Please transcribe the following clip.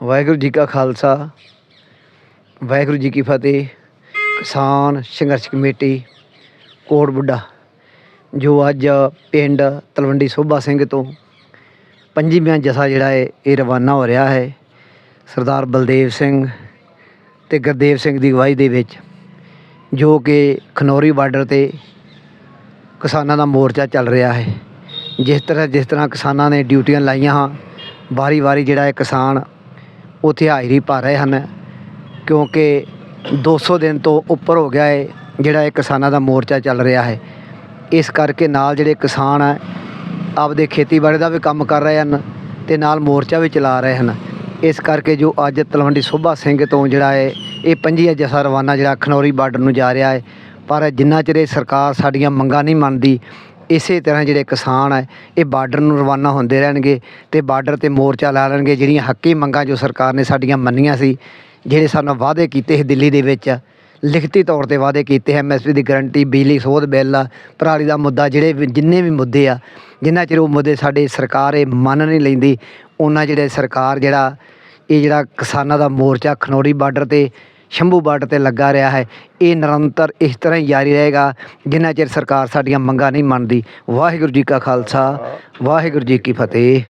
ਵਾਹਿਗੁਰੂ ਜੀ ਕਾ ਖਾਲਸਾ, ਵਾਹਿਗੁਰੂ ਜੀ ਕੀ ਫਤਿਹ, ਕਿਸਾਨ ਸੰਘਰਸ਼ ਕਮੇਟੀ, ਕੋਟ ਬੁੱਢਾ, ਜੋ ਅੱਜ ਪਿੰਡ ਤਲਵੰਡੀ ਸੋਭਾ ਸਿੰਘ ਤੋਂ ਪੰਜੀਵਾਂ ਜਸ਼ਾ ਜਿਹੜਾ ਹੈ, ਇਹ ਰਵਾਨਾ ਹੋ ਰਿਹਾ ਹੈ, ਸਰਦਾਰ ਬਲਦੇਵ ਸਿੰਘ ਤੇ ਗੁਰਦੇਵ ਸਿੰਘ ਦੀ ਅਗਵਾਈ ਦੇ ਵਿੱਚ, ਜੋ ਕਿ ਖਨੌਰੀ ਬਾਰਡਰ ਤੇ ਕਿਸਾਨਾਂ ਦਾ ਮੋਰਚਾ ਚੱਲ ਰਿਹਾ ਹੈ। ਜਿਸ ਤਰ੍ਹਾਂ ਜਿਸ ਤਰ੍ਹਾਂ ਕਿਸਾਨਾਂ ਨੇ ਡਿਊਟੀਆਂ ਲਾਈਆਂ ਹਾਂ, ਵਾਰੀ-ਵਾਰੀ ਜਿਹੜਾ ਹੈ ਕਿਸਾਨ ਉੱਥੇ ਹਾਜ਼ਰੀ ਭਰ ਰਹੇ ਹਨ, ਕਿਉਂਕਿ 200 ਦਿਨ ਤੋਂ ਉੱਪਰ ਹੋ ਗਿਆ ਹੈ ਜਿਹੜਾ ਇਹ ਕਿਸਾਨਾਂ ਦਾ ਮੋਰਚਾ ਚੱਲ ਰਿਹਾ ਹੈ। ਇਸ ਕਰਕੇ ਨਾਲ ਜਿਹੜੇ ਕਿਸਾਨ ਆ, ਆਪਦੇ ਖੇਤੀਬਾੜੀ ਦਾ ਵੀ ਕੰਮ ਕਰ ਰਹੇ ਹਨ ਤੇ ਨਾਲ ਮੋਰਚਾ ਵੀ ਚਲਾ ਰਹੇ ਹਨ। ਇਸ ਕਰਕੇ ਜੋ ਅੱਜ ਤਲਵੰਡੀ ਸੋਭਾ ਸਿੰਘ ਤੋਂ ਜਿਹੜਾ ਹੈ ਇਹ ਪੰਜੀਆ ਜਸਾ ਰਵਾਨਾ, ਜਿਹੜਾ ਖਨੌਰੀ ਬਾਰਡਰ ਨੂੰ ਜਾ ਰਿਹਾ ਹੈ ਪਰ ਜਿੰਨਾ ਚਿਰ ਇਹ ਸਰਕਾਰ ਸਾਡੀਆਂ ਮੰਗਾਂ ਨਹੀਂ ਮੰਨਦੀ ਇਸੇ ਤਰ੍ਹਾਂ ਜਿਹੜੇ ਕਿਸਾਨ ਹੈ ਇਹ ਬਾਰਡਰ ਨੂੰ ਰਵਾਨਾ ਹੁੰਦੇ ਰਹਿਣਗੇ ਤੇ ਬਾਰਡਰ ਤੇ ਮੋਰਚਾ ਲਾ ਲੈਣਗੇ, ਜਿਹੜੀਆਂ ਹੱਕੀ ਮੰਗਾਂ ਜੋ ਸਰਕਾਰ ਨੇ ਸਾਡੀਆਂ ਮੰਨੀਆਂ ਸੀ, ਜਿਹੜੇ ਸਾਨੂੰ ਵਾਅਦੇ ਕੀਤੇ ਸੀ ਦਿੱਲੀ ਦੇ ਵਿੱਚ, ਲਿਖਤੀ ਤੌਰ ਤੇ ਵਾਅਦੇ ਕੀਤੇ ਐਮਐਸਪੀ ਦੀ ਗਰੰਟੀ, ਬਿਜਲੀ, ਸੋਧ ਬਿੱਲ, ਪਰਾਲੀ ਦਾ ਮੁੱਦਾ, ਜਿਹੜੇ ਵੀ, ਜਿੰਨੇ ਵੀ ਮੁੱਦੇ ਆ, ਜਿੰਨਾ ਚਿਰ ਉਹ ਮੁੱਦੇ ਸਾਡੇ ਸਰਕਾਰ ਇਹ ਮੰਨ ਨਹੀਂ ਲੈਂਦੀ, ਉਹਨਾਂ ਜਿਹੜੇ ਸਰਕਾਰ ਜਿਹੜਾ, ਇਹ ਜਿਹੜਾ ਕਿਸਾਨਾਂ ਦਾ ਮੋਰਚਾ ਖਨੌਰੀ ਬਾਰਡਰ ਤੇ ਸ਼ੰਭੂ ਬਾਰਡਰ ਤੇ ਲੱਗਾ ਰਿਹਾ ਹੈ। ਇਹ ਨਿਰੰਤਰ ਇਸ ਤਰ੍ਹਾਂ ਹੀ ਜਾਰੀ ਰਹੇਗਾ, ਜਿੰਨਾ ਚਿਰ ਸਰਕਾਰ ਸਾਡੀਆਂ ਮੰਗਾਂ ਨਹੀਂ ਮੰਨਦੀ। ਵਾਹਿਗੁਰੂ ਜੀ ਕਾ ਖਾਲਸਾ, ਵਾਹਿਗੁਰੂ ਜੀ ਕੀ ਫਤਿਹ।